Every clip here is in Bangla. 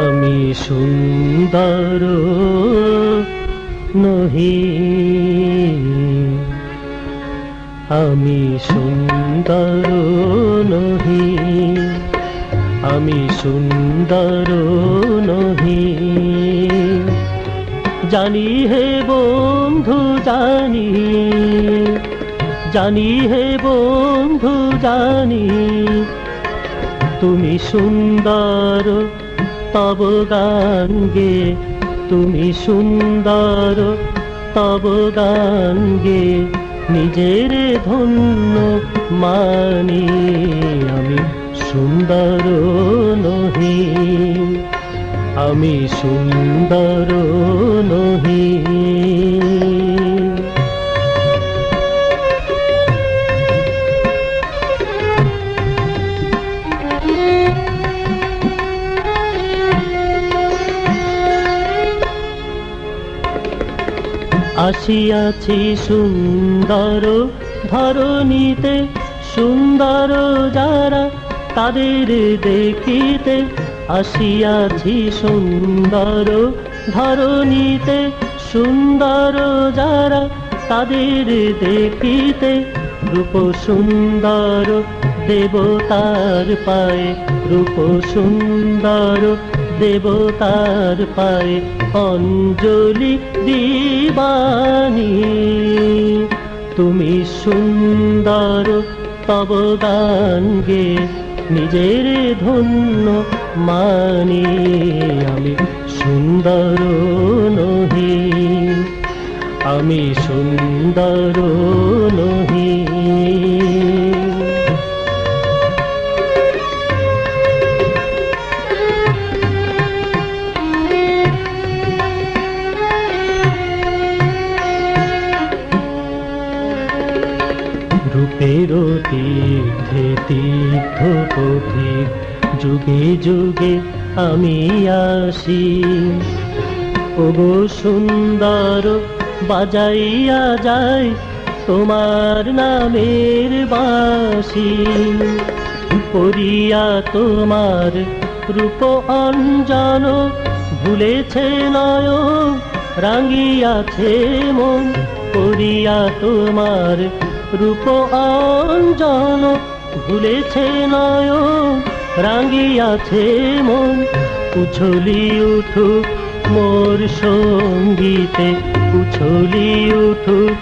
আমি সুন্দর নহি। আমি সুন্দর নহি। আমি সুন্দর নহি। জানি হে বন্ধু, জানি। জানি হে বন্ধু, জানি। তুমি সুন্দর তব গান তুমি সুন্দর। তব গান নিজের ধন্য মানি আমি সুন্দর নহি। আমি সুন্দর নহি। আসিয়াছি সুন্দর ধরণীতে, সুন্দর যারা তাদের দেখিতে আসিয়াছি সুন্দর ধরণীতে, সুন্দর যারা তাদের দেখিতে রূপ সুন্দর দেবতার পায়ে, রূপ সুন্দর দেবতার পায়ে অঞ্জলি দিবানি। তুমি সুন্দর, তব গান গে নিজের ধন্য মানি। আমি সুন্দর নহি, আমি সুন্দর নহি। তীর্থে তীর্থ পথিক যুগে যুগে আমি আসি। ওগো সুন্দর, বাজাইয়া যাই তোমার নামের বাসি পড়িয়া তোমার রূপ অঞ্জন, ভুলেছে নয় রাঙ্গিয়াছে মন। পড়িয়া তোমার রূপ অঞ্জন ভুলেছে নয় রাঙ্গিয়াছে মন। উছলি উঠুক মোর সঙ্গীতে, উছলি উঠুক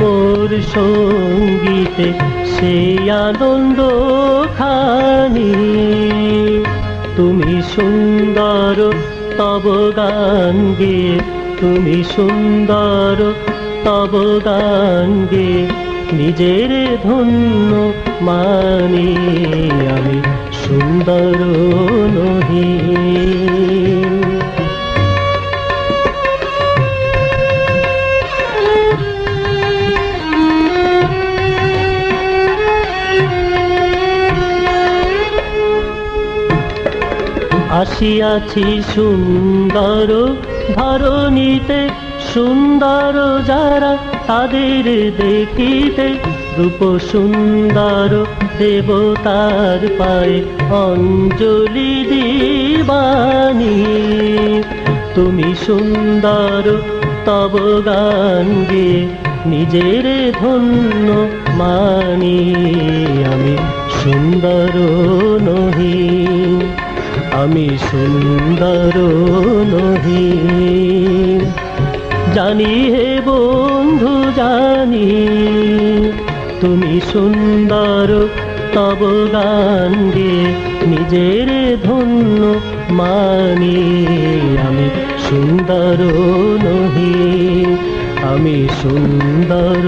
মোর সঙ্গীতে, সেই আনন্দ খানি তুমি সুন্দর, তব গান গে, তুমি সুন্দর, তব গান গে। নিজের ধন্য মানি আমি সুন্দর নহি আসিয়াছি সুন্দর ধরণীতে সুন্দর যারা তাদের দেখিতে রূপ সুন্দর দেবতার পায়ে অঞ্জলি দিবানি। তুমি সুন্দর, তব গান গে, নিজের ধন্য মানি। আমি সুন্দর নহি, আমি সুন্দর নহি। জানি হে বন্ধু জানি, তুমি সুন্দর, তব গান গে, নিজের ধন্য মানি। আমি সুন্দর নহি, আমি সুন্দর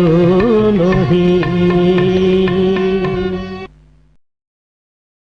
নহি।